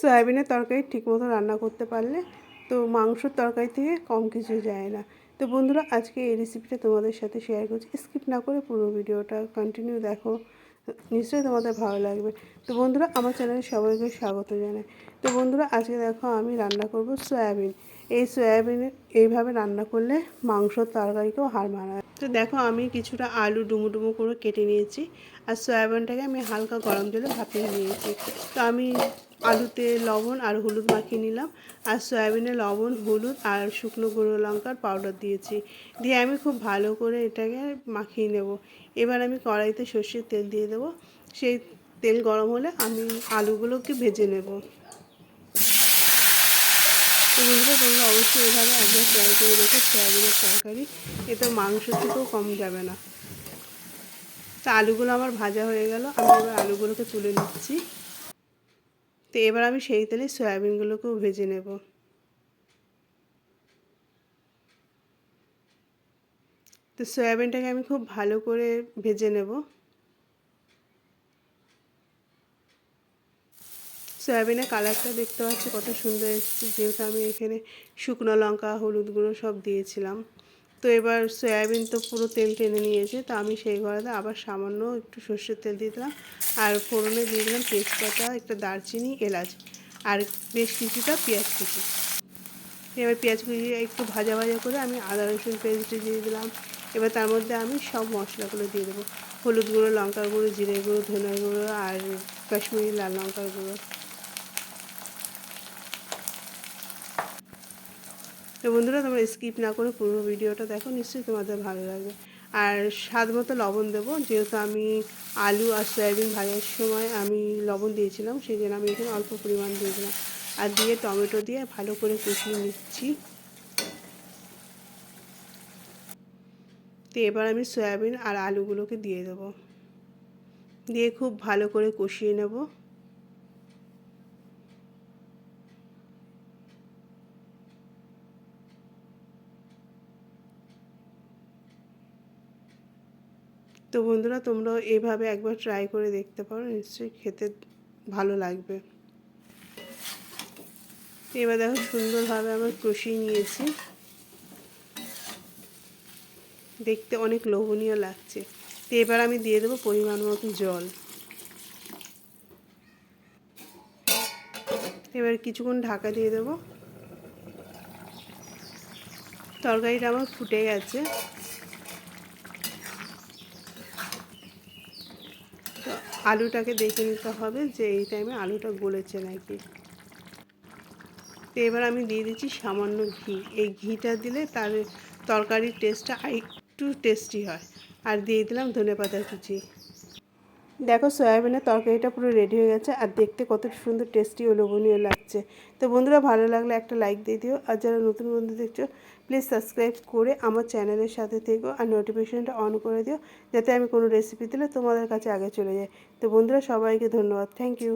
সয়াবিনের তরকারি ঠিকমতো রান্না করতে পারলে তো মাংসর তরকারি থেকে কম কিছু যায় না। তো বন্ধুরা, আজকে এই রেসিপিটা তোমাদের সাথে শেয়ার করছি। স্কিপ না করে পুরো ভিডিওটা কন্টিনিউ দেখো। নিশ্চয়ই তোমাদের ভালো লাগবে। তো বন্ধুরা, আমার চ্যানেলে সবাইকে স্বাগত জানাই। তো বন্ধুরা, আজকে দেখো আমি রান্না করব সয়াবিন। এই সয়াবিন এইভাবে রান্না করলে মাংসর তরকারিকেও হার মানায়। তো দেখো আমি কিছুটা আলু ডুমো ডুমো করে কেটে নিয়েছি আর সয়াবিনটাকে আমি হালকা গরম জলে ভাপিয়ে নিয়েছি। তো আমি আলুতে লবণ আর হলুদ মাখিয়ে নিলাম আর সয়াবিনে লবণ, হলুদ আর শুকনো গুঁড়ো লঙ্কার পাউডার দিয়েছি। দিয়ে আমি খুব ভালো করে এটাকে মাখিয়ে নেব। এবার আমি কড়াইতে সর্ষের তেল দিয়ে দেবো। সেই তেল গরম হলে আমি আলুগুলোকে ভেজে নেব। তো বন্ধুরা, তোমরা অবশ্যই এভাবে একবার ট্রাই করে দেখো সয়াবিনের তরকারি। এতে মাংস থেকেও কম যাবে না। তো আলুগুলো আমার ভাজা হয়ে গেল। আমি এবার আলুগুলোকে তুলে নিচ্ছি। তো এবার আমি সেই তেলে সয়াবিনগুলোকেও ভেজে নেব। তো সয়াবিনটাকে আমি খুব ভালো করে ভেজে নেব। সয়াবিনের কালারটা দেখতে পাচ্ছি, কত সুন্দর এসেছে। যেহেতু আমি এখানে শুকনো লঙ্কা, হলুদ গুঁড়ো সব দিয়েছিলাম। তো এবার সয়াবিন তো পুরো তেল টেনে নিয়েছে, তো আমি সেই ঘরেতে আবার সামান্য একটু সর্ষের তেল দিয়ে দিলাম। আর ফোড়নে দিয়ে দিলাম তেজপাতা, একটা দারচিনি, এলাচ, আর বেশ কিছুটা পেঁয়াজ কুচি। এবার পেঁয়াজ কুচি একটু ভাজা ভাজা করে আমি আদা, রসুন পেস্ট দিয়ে দিলাম। এবার তার মধ্যে আমি সব মশলাগুলো দিয়ে দেবো। হলুদ গুঁড়ো, লঙ্কার গুঁড়ো, জিরে গুঁড়ো, ধনের গুঁড়ো, আর কাশ্মীরি লাল লঙ্কার গুঁড়ো। তো বন্ধুরা, তোমরা স্কিপ না করে পুরো ভিডিওটা দেখো, নিশ্চয়ই তোমাদের ভালো লাগবে। আর স্বাদ মতো লবণ দেবো, যেহেতু আমি আলু আর সয়াবিন ভাজার সময় আমি লবণ দিয়েছিলাম সেই জন্য আমি এখানে অল্প পরিমাণ দিয়েছিলাম আর দিয়ে টমেটো দিয়ে ভালো করে কষিয়ে নিচ্ছি। তো এবার আমি সয়াবিন আর আলুগুলোকে দিয়ে দেবো। দিয়ে খুব ভালো করে কষিয়ে নেব। তো বন্ধুরা, তোমরাও এভাবে একবার ট্রাই করে দেখতে পারো, নিশ্চয়ই খেতে ভালো লাগবে। এবার দেখো সুন্দরভাবে আমার কষিয়ে নিয়েছি। দেখতে অনেক লোভনীয় লাগছে। তো এবার আমি দিয়ে দেবো পরিমাণ মতো জল। এবার কিছুক্ষণ ঢাকা দিয়ে দেবো। তরকারিটা আমার ফুটে গেছে। আলুটাকে দেখে নিতে হবে যে এই টাইমে আলুটা গলেছে নাকি। তো এবার আমি দিয়ে দিচ্ছি সামান্য ঘি। এই ঘিটা দিলে তার তরকারির টেস্টটা একটু টেস্টি হয়। আর দিয়ে দিলাম ধনে পাতা কুচি। দেখো সয়াবিনের তরকারিটা পুরো রেডি হয়ে গেছে আর দেখতে কত সুন্দর টেস্টি ও লোভনীয় লাগছে। তো বন্ধুরা, ভালো লাগলে একটা লাইক দিয়ে দিও। আর যারা নতুন বন্ধু দেখছ প্লিজ সাবস্ক্রাইব করে আমার চ্যানেলের সাথে থেকো আর নোটিফিকেশানটা অন করে দিও, যাতে আমি কোনো রেসিপি দিলে তোমাদের কাছে আগে চলে যায় তো বন্ধুরা, সবাইকে ধন্যবাদ। Thank you